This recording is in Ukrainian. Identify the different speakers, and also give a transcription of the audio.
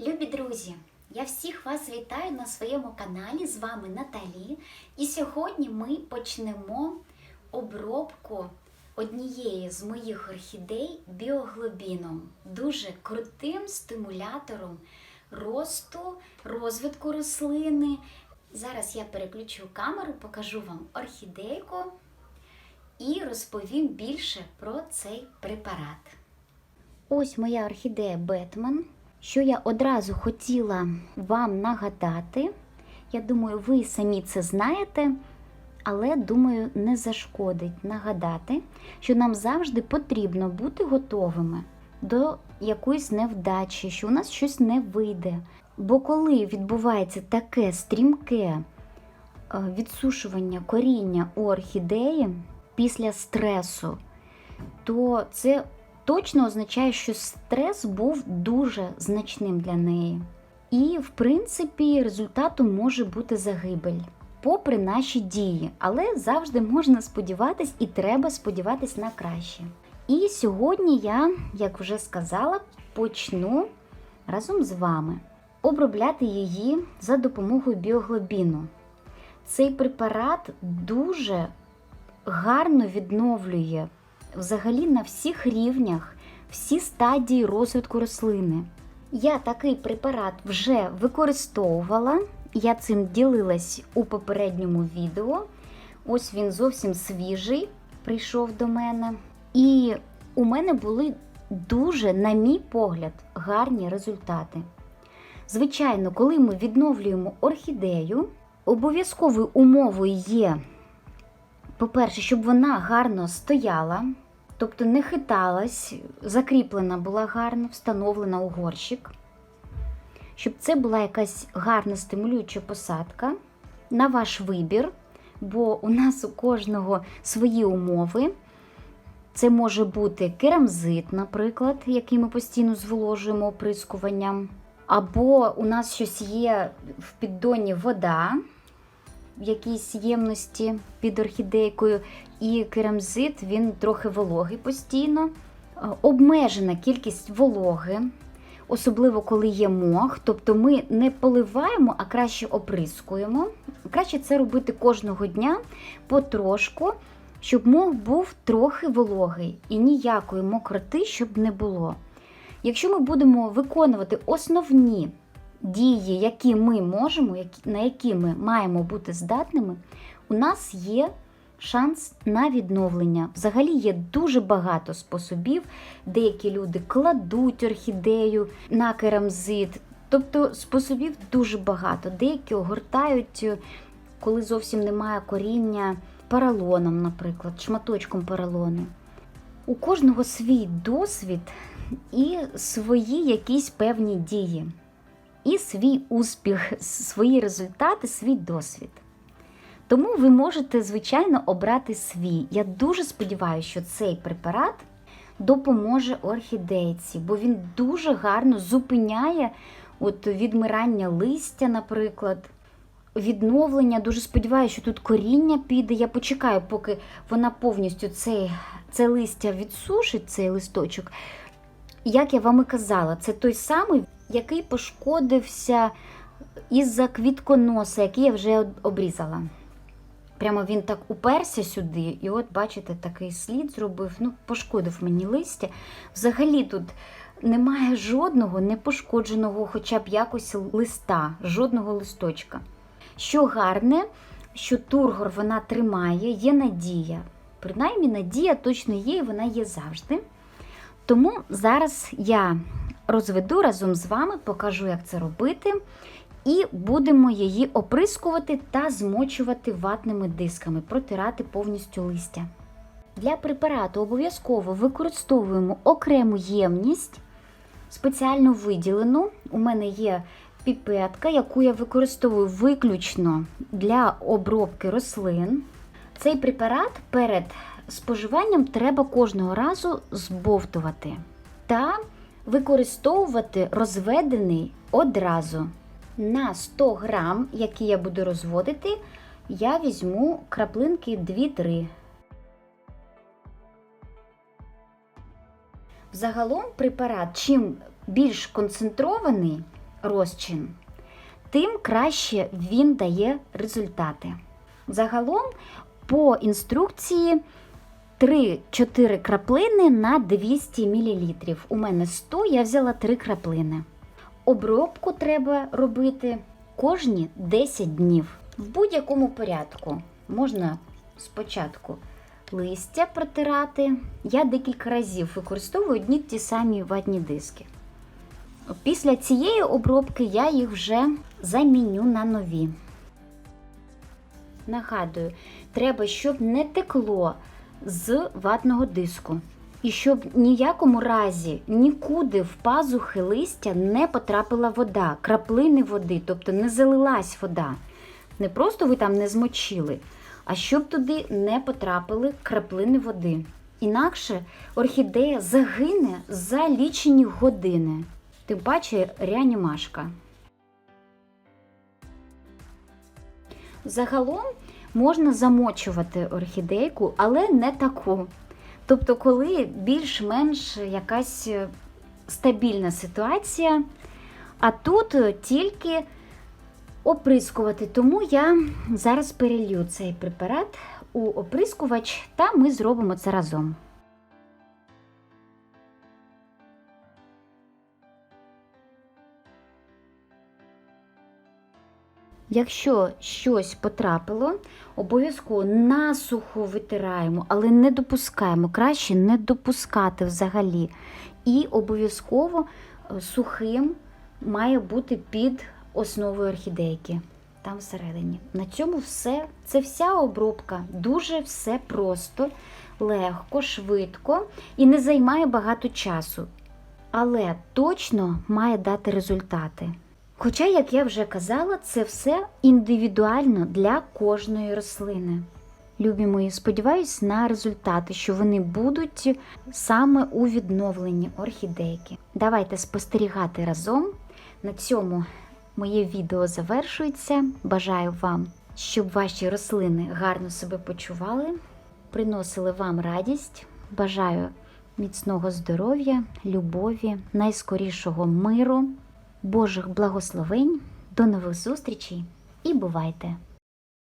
Speaker 1: Любі друзі! Я всіх вас вітаю на своєму каналі. З вами Наталі. І сьогодні ми почнемо обробку однієї з моїх орхідей біоглобіном, дуже крутим стимулятором росту, розвитку рослини. Зараз я переключу камеру, покажу вам орхідейку і розповім більше про цей препарат. Ось моя орхідея Бетмен. Що я одразу хотіла вам нагадати, я думаю, ви самі це знаєте, але думаю, не зашкодить нагадати, що нам завжди потрібно бути готовими до якоїсь невдачі, що у нас щось не вийде. Бо коли відбувається таке стрімке е, відсушування коріння у орхідеї після стресу, то це точно означає, що стрес був дуже значним для неї. І, в принципі, результатом може бути загибель, попри наші дії. Але завжди можна сподіватись і треба сподіватись на краще. І сьогодні я, як вже сказала, почну разом з вами обробляти її за допомогою біоглобіну. Цей препарат дуже гарно відновлює взагалі на всіх рівнях, всі стадії розвитку рослини. Я такий препарат вже використовувала, я цим ділилась у попередньому відео. Ось він зовсім свіжий, прийшов до мене. І у мене були дуже, на мій погляд, гарні результати. Звичайно, коли ми відновлюємо орхідею, обов'язковою умовою є, по-перше, щоб вона гарно стояла, тобто не хиталась, закріплена була гарно, встановлена у горщик. Щоб це була якась гарна стимулююча посадка на ваш вибір, бо у нас у кожного свої умови. Це може бути керамзит, наприклад, який ми постійно зволожуємо оприскуванням. Або у нас щось є в піддоні вода в якійсь ємності під орхідейкою, і керамзит він трохи вологий постійно. Е, Обмежена кількість вологи, особливо коли є мох, тобто ми не поливаємо, а краще оприскуємо. Краще це робити кожного дня потрошку, щоб мох був трохи вологий і ніякої мокроти, щоб не було. Якщо ми будемо виконувати основні дії, які ми можемо, на які ми маємо бути здатними, у нас є шанс на відновлення. Взагалі є дуже багато способів. Деякі люди кладуть орхідею на керамзит. Тобто способів дуже багато. Деякі огортають, коли зовсім немає коріння поролоном, наприклад, шматочком поролону. У кожного свій досвід і свої якісь певні дії і свій успіх, свої результати, свій досвід. Тому ви можете, звичайно, обрати свій. Я дуже сподіваюся, що цей препарат допоможе орхідейці, бо він дуже гарно зупиняє от відмирання листя, наприклад. Відновлення, дуже сподіваюся, що тут коріння піде. Я почекаю, поки вона повністю цей, це листя відсушить, цей листочок. Як я вам і казала, це той самий, який пошкодився із-за квітконоса, який я вже обрізала. Прямо він так уперся сюди, і от, бачите, такий слід зробив, ну, пошкодив мені листя. Взагалі тут немає жодного непошкодженого хоча б якось листа, жодного листочка. Що гарне, що тургор вона тримає, є надія. Принаймні, надія точно є, і вона є завжди. Тому зараз я розведу разом з вами, покажу, як це робити. І будемо її оприскувати та змочувати ватними дисками, протирати повністю листя. Для препарату обов'язково використовуємо окрему ємність, спеціально виділену. У мене є піпетка, яку я використовую виключно для обробки рослин. Цей препарат перед споживанням треба кожного разу збовтувати та використовувати розведений одразу. На 100 грам, які я буду розводити, я візьму краплинки 2-3. Загалом препарат, чим більш концентрований, розчин, тим краще він дає результати. Загалом по інструкції 3-4 краплини на 200 мл. У мене 100, я взяла 3 краплини. Обробку треба робити кожні 10 днів. В будь-якому порядку. Можна спочатку листя протирати. Я декілька разів використовую одні ті самі ватні диски. Після цієї обробки я їх вже заміню на нові. Нагадую, треба, щоб не текло з ватного диску. І щоб ніякому разі нікуди в пазухи листя не потрапила вода, краплини води, тобто не залилась вода. Не просто ви там не змочили, а щоб туди не потрапили краплини води. Інакше орхідея загине за лічені години. Тим паче реанімашка. Загалом можна замочувати орхідейку, але не таку. Тобто, коли більш-менш якась е, стабільна ситуація, а тут е, тільки оприскувати. Тому я зараз перелью цей препарат у оприскувач, та ми зробимо це разом. Якщо щось потрапило, обов'язково насухо витираємо, але не допускаємо. Краще не допускати взагалі. І обов'язково е, сухим має бути під основою орхідейки. Там всередині. На цьому все. Це вся обробка. Дуже все просто, легко, швидко і не займає багато часу. Але точно має дати результати. Хоча, як я вже казала, це все індивідуально для кожної рослини. Любі мої, сподіваюсь на результати, що вони будуть саме у відновленні орхідейки. Давайте спостерігати разом. На цьому моє відео завершується. Бажаю вам, щоб ваші рослини гарно себе почували, приносили вам радість. Бажаю міцного здоров'я, любові, найскорішого миру. Божих благословень, до нових зустрічей і бувайте!